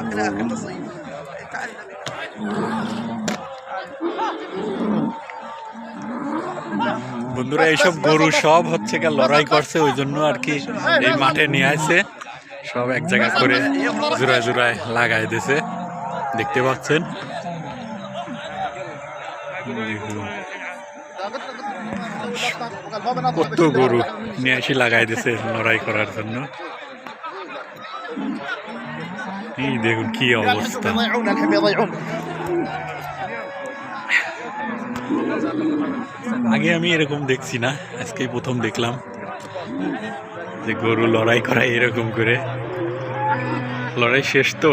أخلاق النصيب تعلم বন্ধুরা, এইসব গরু সব হচ্ছে গিয়ে লড়াই করছে, ওই জন্য আর কি এই মাঠে নিয়ে আসে সব এক জায়গা করে জোড়ায় জোড়ায় লাগাই দিয়েছে দেখতে পাচ্ছেন? কত গরু নিয়ে এসে লাগাই দিয়েছে লড়াই করার জন্য। এই দেখুন কি অবস্থা। আগে আমি এরকম দেখছি না, আজকেই প্রথম দেখলাম যে গরু লড়াই করা এরকম করে। লড়াই শেষ তো,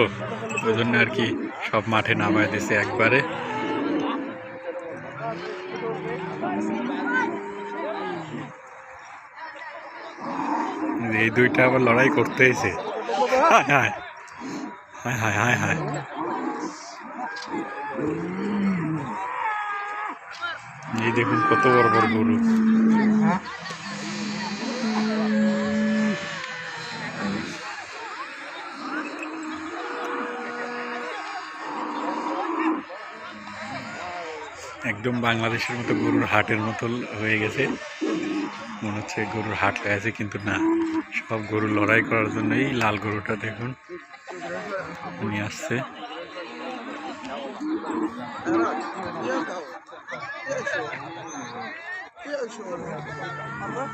ওই জন্য আর কি সব মাঠে নামায় দিছে একবারে। এই দুইটা আবার লড়াই করতে এসে হায় হায় হায় হায় হায় হায়। এই দেখুন কত বড় বড় গরু। একদম বাংলাদেশের মতো গরুর হাটের মতো হয়ে গেছে। মনে হচ্ছে গরুর হাট হয়ে আছে, কিন্তু না। সব গরু লড়াই করার জন্য এই লাল গরুটা দেখুন নিয়ে আসছে। Yaşıyor. Yaşıyor. Ama